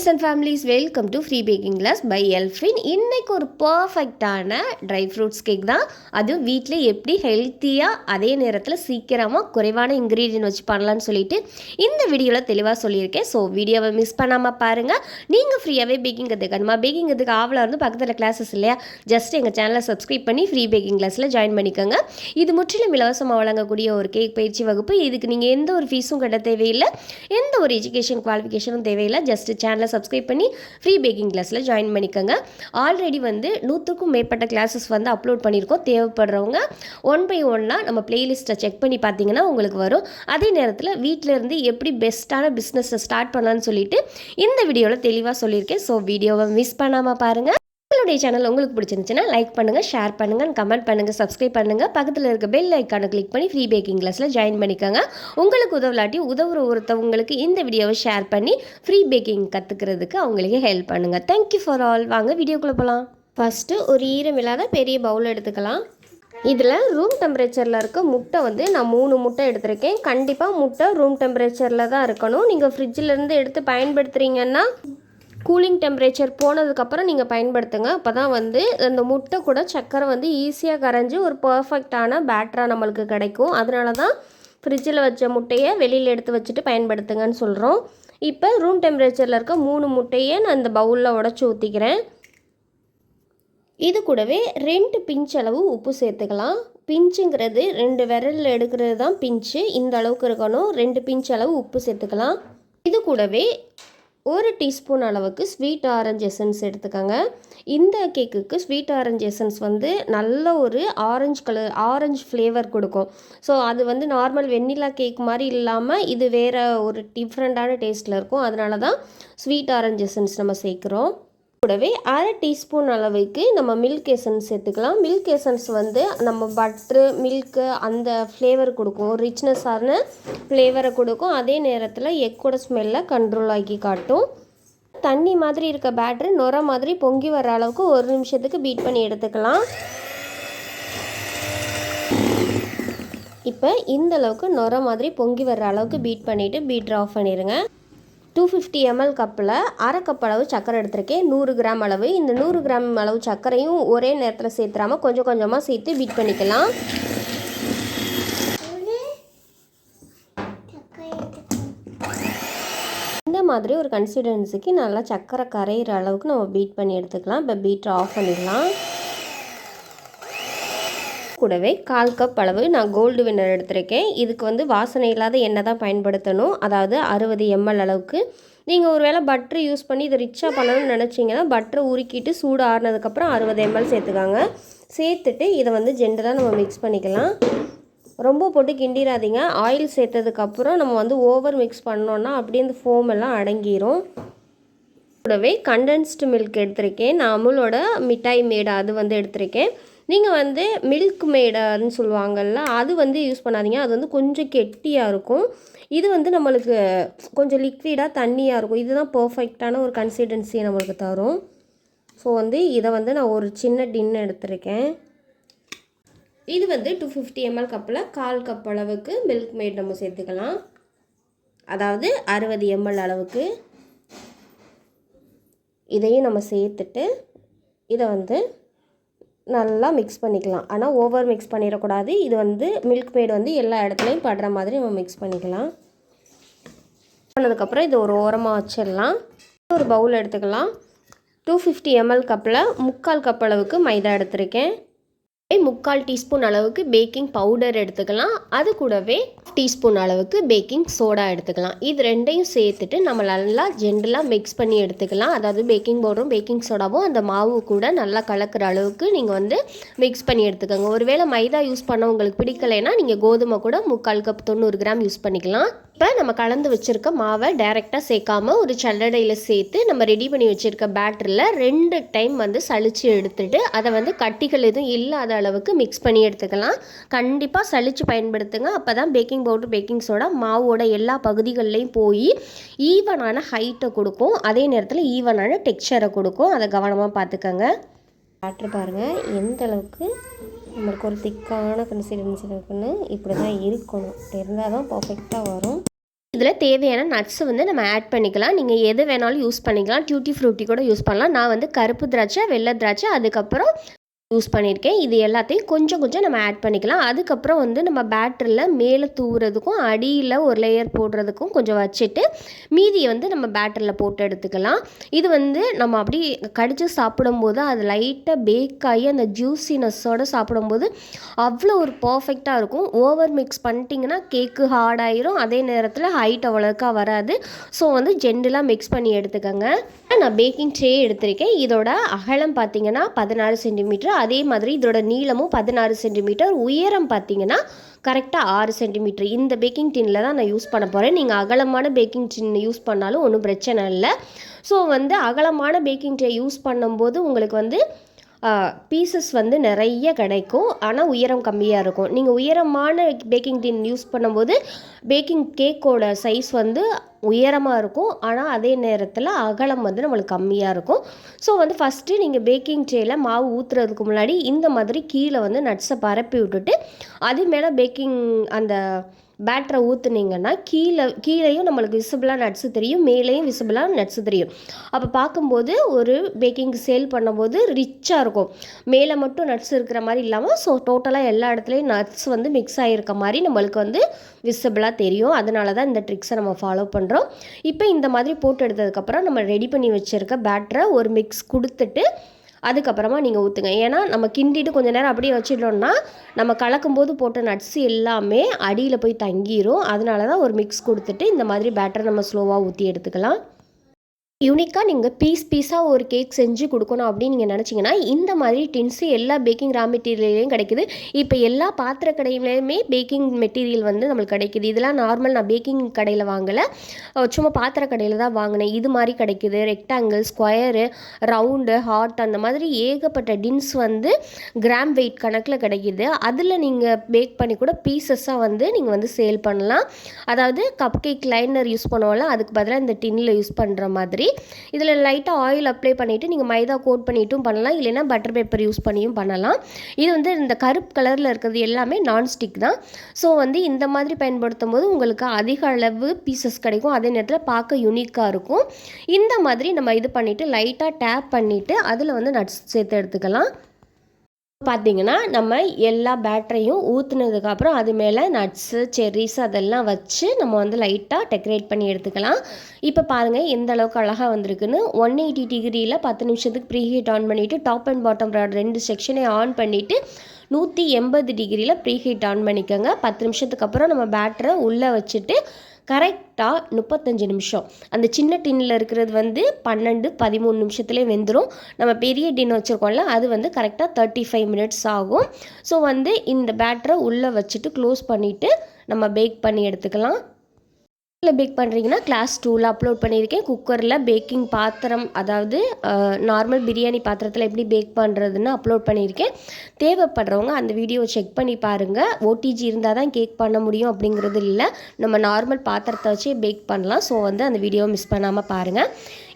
Friends and families welcome to free baking class by Elfin இன்றைக்கு ஒரு பர்ஃபெக்டான dry fruits cake தான். அதுவும் வீட்டில் எப்படி ஹெல்த்தியாக அதே நேரத்தில் சீக்கிரமாக குறைவான இன்க்ரீடியன்ட் வச்சு பண்ணலான்னு சொல்லிட்டு இந்த வீடியோவில் தெளிவாக சொல்லியிருக்கேன். ஸோ வீடியோவை மிஸ் பண்ணாமல் பாருங்கள் நீங்கள் ஃப்ரீயாகவே பேக்கிங் கற்றுக்கணுமா பேக்கிங் கற்றுக்க ஆவலாக இருந்து பக்கத்தில் கிளாஸஸ் இல்லையா? ஜஸ்ட் எங்கள் சேனலை சப்ஸ்கிரைப் பண்ணி ஃப்ரீ பேக்கிங் கிளாஸில் ஜாயின் பண்ணிக்கோங்க. இது முற்றிலும் இலவசமாக வழங்கக்கூடிய ஒரு கேக் பயிற்சி வகுப்பு. இதுக்கு நீங்கள் எந்த ஒரு ஃபீஸும் கட்ட தேவையில்லை. எந்த ஒரு எஜுகேஷன் குவாலிஃபிகேஷனும் தேவையில்லை. ஜஸ்ட் சேனலை சப்ஸ்கிரைப் பண்ணி ஃப்ரீ பேக்கிங் கிளாஸில் ஜாயின் பண்ணிக்கோங்க. ஆல்ரெடி வந்து நூற்றுக்கும் மேற்பட்ட கிளாஸஸ் வந்து அப்லோட் பண்ணியிருக்கோம். தேவைப்படுறவங்க ஒன் பை ஒன்னாக நம்ம பிளேலிஸ்ட்டை செக் பண்ணி பார்த்தீங்கன்னா உங்களுக்கு வரும். அதே நேரத்தில் வீட்டில் இருந்து எப்படி பெஸ்ட்டான பிஸ்னஸை ஸ்டார்ட் பண்ணலான்னு சொல்லிட்டு இந்த வீடியோவில் தெளிவாக சொல்லியிருக்கேன். ஸோ வீடியோவை மிஸ் பண்ணாமல் பாருங்கள் நம்மளுடைய சேனல் உங்களுக்கு பிடிச்சிருந்துச்சுன்னா லைக் பண்ணுங்கள் ஷேர் பண்ணுங்கள் கமெண்ட் பண்ணுங்கள் சப்ஸ்கிரைப் பண்ணுங்கள் பக்கத்தில் இருக்க பெல் ஐக்கானை கிளிக் பண்ணி ஃப்ரீ பேக்கிங் கிளாஸில் ஜாயின் பண்ணிக்கோங்க. உங்களுக்கு உதவலாட்டி உதவுற ஒருத்தவங்களுக்கு இந்த வீடியோவை ஷேர் பண்ணி ஃப்ரீ பேக்கிங் கற்றுக்கிறதுக்கு அவங்களுக்கு ஹெல்ப் பண்ணுங்கள் தேங்க்யூ ஃபார் ஆல் வாங்க வீடியோக்குள்ளே போகலாம் ஃபஸ்ட்டு ஒரு ஈரம் இல்லாத பெரிய பவுல் எடுத்துக்கலாம். இதில் ரூம் டெம்பரேச்சரில் இருக்க முட்டை வந்து நான் மூணு முட்டை எடுத்திருக்கேன். கண்டிப்பாக முட்டை ரூம் டெம்பரேச்சரில் தான் இருக்கணும். நீங்கள் ஃப்ரிட்ஜிலேருந்து எடுத்து பயன்படுத்துகிறீங்கன்னா கூலிங் டெம்பரேச்சர் போனதுக்கப்புறம் நீங்கள் பயன்படுத்துங்க. அப்போ தான் வந்து அந்த முட்டை கூட சக்கரை வந்து ஈஸியாக கரைஞ்சி ஒரு பர்ஃபெக்டான பேட்டராக நம்மளுக்கு கிடைக்கும். அதனால தான் ஃப்ரிட்ஜில் வச்ச முட்டையை வெளியில் எடுத்து வச்சுட்டு பயன்படுத்துங்கன்னு சொல்கிறோம் இப்போ ரூம் டெம்பரேச்சரில் இருக்க மூணு முட்டையை நான் இந்த பவுலில் உடச்சி ஊற்றிக்கிறேன் இது கூடவே ரெண்டு பிஞ்ச் அளவு உப்பு சேர்த்துக்கலாம். பிஞ்சுங்கிறது ரெண்டு விரலில் எடுக்கிறது தான் பிஞ்சு. இந்த அளவுக்கு இருக்கணும். ரெண்டு பிஞ்ச் அளவு உப்பு சேர்த்துக்கலாம். இது கூடவே ஒரு டீஸ்பூன் அளவுக்கு ஸ்வீட் ஆரஞ்சு எசன்ஸ் எடுத்துக்கோங்க. இந்த கேக்குக்கு ஸ்வீட் ஆரஞ்சு எசன்ஸ் வந்து நல்ல ஒரு ஆரஞ்சு கலர் ஆரஞ்சு ஃப்ளேவர் கொடுக்கும். ஸோ அது வந்து நார்மல் வெண்ணிலா கேக் மாதிரி இல்லாமல் இது வேறு ஒரு டிஃப்ரெண்ட்டான டேஸ்ட்டில் இருக்கும். அதனால தான் ஸ்வீட் ஆரஞ்சு எசன்ஸ் நம்ம சேர்க்குறோம். கூடவே அரை டீஸ்பூன் அளவுக்கு நம்ம மில்க் எசன்ஸ் சேர்த்துக்கலாம். மில்க் எசன்ஸ் வந்து நம்ம பட்ரு மில்க்கு அந்த ஃப்ளேவர் கொடுக்கும். ரிச்னஸான ஃப்ளேவரை கொடுக்கும். அதே நேரத்தில் எக்கோட ஸ்மெல்லை கண்ட்ரோல் ஆக்கி காட்டும். தண்ணி மாதிரி இருக்க பேட்ரு நுர மாதிரி பொங்கி வர அளவுக்கு ஒரு நிமிஷத்துக்கு பீட் பண்ணி எடுத்துக்கலாம். இப்போ இந்த அளவுக்கு நுர மாதிரி பொங்கி வர்ற அளவுக்கு பீட் பண்ணிவிட்டு பீட்ரு ஆஃப் பண்ணிடுங்க டூ ஃபிஃப்டி எம்எல் கப்பில் அரை கப் அளவு சர்க்கரை எடுத்திருக்கேன். நூறு கிராம் அளவு. இந்த நூறு கிராம் அளவு சர்க்கரையும் ஒரே நேரத்தில் சேர்த்துறாம கொஞ்சம் கொஞ்சமாக சேர்த்து பீட் பண்ணிக்கலாம். இந்த மாதிரி ஒரு கன்சிஸ்டன்சிக்கு நல்லா சர்க்கரை கரையிற அளவுக்கு நம்ம பீட் பண்ணி எடுத்துக்கலாம். இப்போ பீட்டரை ஆஃப் பண்ணிடலாம். கூடவே கால் கப் அளவு நான் கோல்டு வின்னர் எடுத்திருக்கேன். இதுக்கு வந்து வாசனை இல்லாத எண்ணெய் தான் பயன்படுத்தணும். அதாவது அறுபது எம்எல் அளவுக்கு. நீங்கள் ஒரு வேளை பட்ரு யூஸ் பண்ணி இதை ரிச்சாக பண்ணணும்னு நினச்சிங்கன்னா பட்டரை உருக்கிட்டு சூடு ஆறுனதுக்கப்புறம் அறுபது எம்எல் சேர்த்துக்காங்க. சேர்த்துட்டு இதை வந்து ஜென்டலாக நம்ம மிக்ஸ் பண்ணிக்கலாம். ரொம்ப போட்டு கிண்டிடாதீங்க. ஆயில் சேர்த்ததுக்கப்புறம் நம்ம வந்து ஓவர் மிக்ஸ் பண்ணோன்னா அப்படியே இந்த ஃபோம் எல்லாம் அடங்கிரும். கூடவே கண்டென்ஸ்டு மில்க் எடுத்திருக்கேன். நான் அமுலோட மிட்டாய் மேடை அது வந்து எடுத்திருக்கேன். நீங்கள் வந்து மில்க் மேடர்னு சொல்லுவாங்கள்ல அது வந்து யூஸ் பண்ணாதீங்க. அது வந்து கொஞ்சம் கெட்டியாக இருக்கும். இது வந்து நம்மளுக்கு கொஞ்சம் லிக்விடாக தண்ணியாக இருக்கும். இதுதான் பர்ஃபெக்டான ஒரு கன்சிஸ்டன்சியை நம்மளுக்கு தரும். ஸோ வந்து இதை வந்து நான் ஒரு சின்ன டின் எடுத்திருக்கேன். இது வந்து டூ ஃபிஃப்டி எம்எல் கப்பில் கால் கப் அளவுக்கு மில்க் மேட் நம்ம சேர்த்துக்கலாம். அதாவது அறுபது எம்எல் அளவுக்கு. இதையும் நம்ம சேர்த்துட்டு இதை வந்து நல்லா மிக்ஸ் பண்ணிக்கலாம். ஆனால் ஓவர் மிக்ஸ் பண்ணிடக்கூடாது. இது வந்து மில்க் மேட் வந்து எல்லா இடத்துலையும் படுற மாதிரி நம்ம மிக்ஸ் பண்ணிக்கலாம். பண்ணதுக்கப்புறம் இது ஒரு ஓரமாக வச்சிடலாம். ஒரு பவுல் எடுத்துக்கலாம். டூ ஃபிஃப்டி எம்எல் கப்பில் முக்கால் கப் அளவுக்கு மைதா எடுத்திருக்கேன். முக்கால் டீஸ்பூன் அளவுக்கு பேக்கிங் பவுடர் எடுத்துக்கலாம். அது கூடவே டீஸ்பூன் அளவுக்கு பேக்கிங் சோடா எடுத்துக்கலாம். இது ரெண்டையும் சேர்த்துட்டு நம்ம நல்லா ஜென்ரலாக மிக்ஸ் பண்ணி எடுத்துக்கலாம். அதாவது பேக்கிங் பவுடரும் பேக்கிங் சோடாவும் அந்த மாவு கூட நல்லா கலக்கிற அளவுக்கு நீங்கள் வந்து மிக்ஸ் பண்ணி எடுத்துக்கோங்க. ஒருவேளை மைதா யூஸ் பண்ண உங்களுக்கு பிடிக்கலைன்னா நீங்கள் கோதுமை கூட முக்கால் கப் தொண்ணூறு கிராம் யூஸ் பண்ணிக்கலாம். இப்போ நம்ம கலந்து வச்சுருக்க மாவை டைரெக்டாக சேர்க்காம ஒரு சல்லடையில் சேர்த்து நம்ம ரெடி பண்ணி வச்சுருக்க பேட்டரில் ரெண்டு டைம் வந்து சளிச்சு எடுத்துட்டு அதை வந்து கட்டிகள் எதுவும் இல்லாத அளவுக்கு மிக்ஸ் பண்ணி எடுத்துக்கலாம். கண்டிப்பாக சளிச்சு பயன்படுத்துங்க. அப்போ தான் பேக்கிங் பவுடர் பேக்கிங் சோடா மாவோட எல்லா பகுதிகள்லையும் போய் ஈவனான ஹைட்டை கொடுக்கும். அதே நேரத்தில் ஈவனான டெக்ஸ்சரை கொடுக்கும். அதை கவனமாக பார்த்துக்கோங்க. பேட்டர் பாருங்கள் எந்த அளவுக்கு நம்மளுக்கு ஒரு திக்கான கன்சிஸ்டன்சி இருக்குன்னு இப்படி தான் இருக்கணும். இருந்தால் தான் பர்ஃபெக்டாக வரும். இதில் தேவையான நட்ஸு வந்து நம்ம ஆட் பண்ணிக்கலாம். நீங்கள் எது வேணாலும் யூஸ் பண்ணிக்கலாம். டியூட்டி ஃப்ரூட்டி கூட யூஸ் பண்ணலாம். நான் வந்து கருப்பு திராட்சை வெள்ளை திராட்சை அதுக்கப்புறம் யூஸ் பண்ணியிருக்கேன் இது எல்லாத்தையும் கொஞ்சம் கொஞ்சம் நம்ம ஆட் பண்ணிக்கலாம். அதுக்கப்புறம் வந்து நம்ம பேட்டரியில் மேலே தூவுறதுக்கும் அடியில் ஒரு லேயர் போடுறதுக்கும் கொஞ்சம் வச்சுட்டு மீதியை வந்து நம்ம பேட்டரியில் போட்டு எடுத்துக்கலாம். இது வந்து நம்ம அப்படி கடித்து சாப்பிடும்போது அது லைட்டாக பேக் ஆகி அந்த ஜூஸினஸோடு சாப்பிடும்போது அவ்வளோ ஒரு பர்ஃபெக்டாக இருக்கும். ஓவர் மிக்ஸ் பண்ணிட்டீங்கன்னா கேக்கு ஹார்ட் ஆயிரும். அதே நேரத்தில் ஹைட் அவ்வளோக்கா வராது. ஸோ வந்து ஜென்டலாக மிக்ஸ் பண்ணி எடுத்துக்கோங்க. நான் பேக்கிங் ட்ரே எடுத்திருக்கேன். இதோட அகலம் பார்த்தீங்கன்னா பதினாறு சென்டிமீட்டர் அதே மாதிரி இதோட நீளமும் பதினாறு சென்டிமீட்டர் உயரம் பார்த்தீங்கன்னா கரெக்டாக ஆறு சென்டிமீட்டர் இந்த பேக்கிங் டின்னில் தான் நான் யூஸ் பண்ண போகிறேன் நீங்கள் அகலமான பேக்கிங் டின் யூஸ் பண்ணாலும் ஒன்றும் பிரச்சனை இல்லை. ஸோ வந்து அகலமான பேக்கிங் ட்ரே யூஸ் பண்ணும்போது உங்களுக்கு வந்து பீசஸ் வந்து நிறைய கிடைக்கும். ஆனால் உயரம் கம்மியாக இருக்கும். நீங்கள் உயரமான பேக்கிங் டின் யூஸ் பண்ணும்போது பேக்கிங் கேக்கோட சைஸ் வந்து உயரமாக இருக்கும். ஆனால் அதே நேரத்தில் அகலம் வந்து நம்மளுக்கு கம்மியாக இருக்கும். ஸோ வந்து ஃபஸ்ட்டு நீங்கள் பேக்கிங் ட்ரேயில் மாவு ஊற்றுறதுக்கு முன்னாடி இந்த மாதிரி கீழே வந்து நட்ஸை பரப்பி விட்டுட்டு அது மேலே பேக்கிங் அந்த பேட்டரை ஊற்றுனீங்கன்னா கீழே கீழேயும் நம்மளுக்கு விசிபிளாக நட்ஸு தெரியும் மேலேயும் விசிபிளாக நட்ஸு தெரியும். அப்போ பார்க்கும்போது ஒரு பேக்கிங் சேல் பண்ணும்போது ரிச்சாக இருக்கும். மேலே மட்டும் நட்ஸ் இருக்கிற மாதிரி இல்லாமல் ஸோ டோட்டலாக எல்லா இடத்துலையும் நட்ஸ் வந்து மிக்ஸ் ஆகிருக்க மாதிரி நம்மளுக்கு வந்து விசிபிளாக தெரியும். அதனால தான் இந்த ட்ரிக்ஸை நம்ம ஃபாலோ பண்ணுறோம் இப்போ இந்த மாதிரி போட்டு எடுத்ததுக்கப்புறம் நம்ம ரெடி பண்ணி வச்சுருக்க பேட்டரை ஒரு மிக்ஸ் கொடுத்துட்டு அதுக்கப்புறமா நீங்கள் ஊற்றுங்க ஏன்னா நம்ம கிண்டிட்டு கொஞ்சம் நேரம் அப்படியே வச்சிட்டோம்னா நம்ம கலக்கும்போது போட்ட நட்ஸ் எல்லாமே அடியில் போய் தங்கிரும். அதனால தான் ஒரு மிக்ஸ் கொடுத்துட்டு இந்த மாதிரி பேட்டர் நம்ம ஸ்லோவாக ஊற்றி எடுத்துக்கலாம். யூனிக்காக நீங்கள் பீஸ் பீஸாக ஒரு கேக் செஞ்சு கொடுக்கணும் அப்படின்னு நீங்கள் நினச்சிங்கன்னா இந்த மாதிரி டின்ஸு எல்லா பேக்கிங் ரா மெட்டீரியல்லையும் கிடைக்குது. இப்போ எல்லா பாத்திர கடையிலையுமே பேக்கிங் மெட்டீரியல் வந்து நம்மளுக்கு கிடைக்குது. இதெல்லாம் நார்மல் நான் பேக்கிங் கடையில் வாங்கலை. சும்மா பாத்திர கடையில் தான் வாங்கினேன். இது மாதிரி கிடைக்குது. ரெக்டாங்கிள் ஸ்கொயரு ரவுண்டு ஹார்ட் அந்த மாதிரி ஏகப்பட்ட டின்ஸ் வந்து கிராம் வெயிட் கணக்கில் கிடைக்குது. அதில் நீங்கள் பேக் பண்ணி கூட பீசஸாக வந்து நீங்கள் வந்து சேல் பண்ணலாம். அதாவது கப் கேக் லைனர் யூஸ் பண்ணுவோம்ல அதுக்கு பதிலாக இந்த டின்னில் யூஸ் பண்ணுற மாதிரி. இதில் லைட்டாக ஆயில் அப்ளை பண்ணிவிட்டு நீங்கள் மைதா கோட் பண்ணிட்டும் பண்ணலாம். இல்லைன்னா பட்டர் பேப்பர் யூஸ் பண்ணியும் பண்ணலாம். இது வந்து இந்த கருப்பு கலரில் இருக்கிறது எல்லாமே நான்ஸ்டிக் தான். ஸோ வந்து இந்த மாதிரி பயன்படுத்தும் போது உங்களுக்கு அதிக அளவு பீசஸ் கிடைக்கும். அதே நேரத்தில் பார்க்க யூனிக்காக இருக்கும். இந்த மாதிரி நம்ம இது பண்ணிவிட்டு லைட்டாக டேப் பண்ணிவிட்டு அதில் வந்து நட்ஸ் சேர்த்து எடுத்துக்கலாம். பார்த்தீங்கன்னா நம்ம எல்லா பேட்டரையும் ஊற்றுனதுக்கப்புறம் அது மேலே நட்ஸு செர்ரிஸ் அதெல்லாம் வச்சு நம்ம வந்து லைட்டாக டெக்கரேட் பண்ணி எடுத்துக்கலாம். இப்போ பாருங்கள் எந்த அளவுக்கு அழகாக வந்திருக்குன்னு. ஒன் எயிட்டி டிகிரியில் பத்து நிமிஷத்துக்கு ப்ரீ ஹீட் ஆன் பண்ணிவிட்டு டாப் அண்ட் பாட்டம் ரெண்டு செக்ஷனையும் ஆன் பண்ணிவிட்டு நூற்றி எண்பது டிகிரியில் ப்ரீ ஹீட் ஆன் பண்ணிக்கோங்க. பத்து நிமிஷத்துக்கு அப்புறம் நம்ம பேட்டரை உள்ளே வச்சுட்டு கரெக்டாக முப்பத்தஞ்சு நிமிஷம். அந்த சின்ன டின்னில் இருக்கிறது வந்து பன்னெண்டு பதிமூணு நிமிஷத்துலேயே வெந்துடும் நம்ம பெரிய டின் வச்சுருக்கோம்ல அது வந்து கரெக்டாக தேர்ட்டி ஃபைவ் மினிட்ஸ் ஆகும். ஸோ வந்து இந்த பேட்டரை உள்ளே வச்சுட்டு க்ளோஸ் பண்ணிவிட்டு நம்ம பேக் பண்ணி எடுத்துக்கலாம். குக்கரில் பேக் பண்ணுறீங்கன்னா கிளாஸ் டூவில் அப்லோட் பண்ணியிருக்கேன். குக்கரில் பேக்கிங் பாத்திரம் அதாவது நார்மல் பிரியாணி பாத்திரத்தில் எப்படி பேக் பண்ணுறதுன்னு அப்லோட் பண்ணியிருக்கேன். தேவைப்படுறவங்க அந்த வீடியோவை செக் பண்ணி பாருங்கள் ஓடிஜி இருந்தால் தான் கேக் பண்ண முடியும் அப்படிங்கிறது இல்லை. நம்ம நார்மல் பாத்திரத்தை வச்சே பேக் பண்ணலாம். ஸோ வந்து அந்த வீடியோவை மிஸ் பண்ணாமல் பாருங்கள்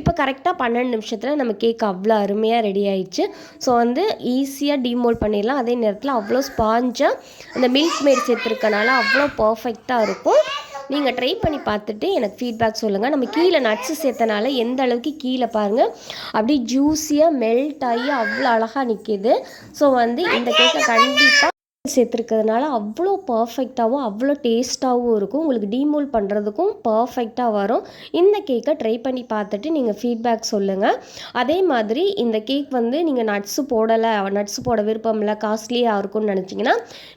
இப்போ கரெக்டாக பன்னெண்டு நிமிஷத்தில் நம்ம கேக் அவ்வளோ அருமையாக ரெடி ஆயிடுச்சு. ஸோ வந்து ஈஸியாக டிமோல் பண்ணிடலாம். அதே நேரத்தில் அவ்வளோ ஸ்பாஞ்சாக அந்த மில்க் மேட் சேர்த்துருக்கனால அவ்வளோ பர்ஃபெக்டாக இருக்கும். நீங்கள் ட்ரை பண்ணி பார்த்துட்டு எனக்கு ஃபீட்பேக் சொல்லுங்கள் நம்ம கீழே நட்ஸு சேர்த்தனால எந்த அளவுக்கு கீழே பாருங்கள் அப்படியே ஜூஸியாக மெல்ட் ஆகி அவ்வளோ அழகாக நிற்கிது ஸோ வந்து இந்த கேக்கை கண்டிப்பாக சேர்த்துருக்கிறதுனால அவ்வளோ பர்ஃபெக்டாகவும் அவ்வளோ டேஸ்ட்டாகவும் இருக்கும். உங்களுக்கு டீமோல் பண்ணுறதுக்கும் பர்ஃபெக்டாக வரும். இந்த கேக்கை ட்ரை பண்ணி பார்த்துட்டு நீங்கள் ஃபீட்பேக் சொல்லுங்கள் அதே மாதிரி இந்த கேக் வந்து நீங்கள் நட்ஸு போடலை நட்ஸு போட விருப்பம் இல்லை காஸ்ட்லியாக இருக்கும்னு நினச்சிங்கன்னா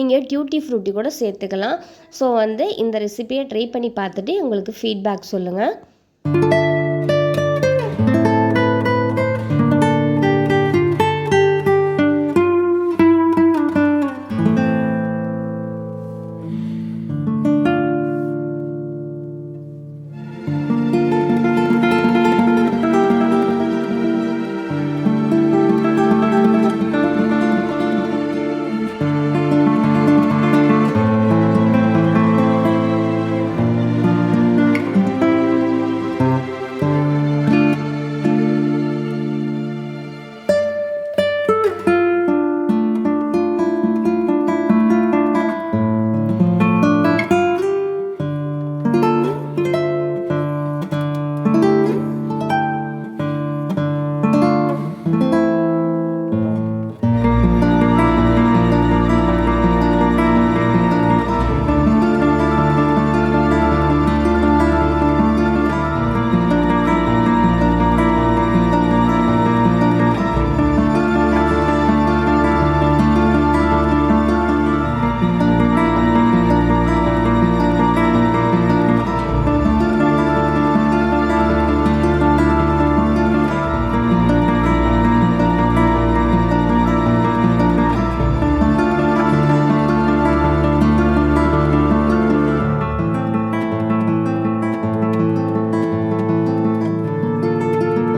நீங்கள் டியூட்டி ஃப்ரூட்டி கூட சேர்த்துக்கலாம். ஸோ வந்து இந்த ரெசிபியை ட்ரை பண்ணி பார்த்துட்டு உங்களுக்கு ஃபீட்பேக் சொல்லுங்கள்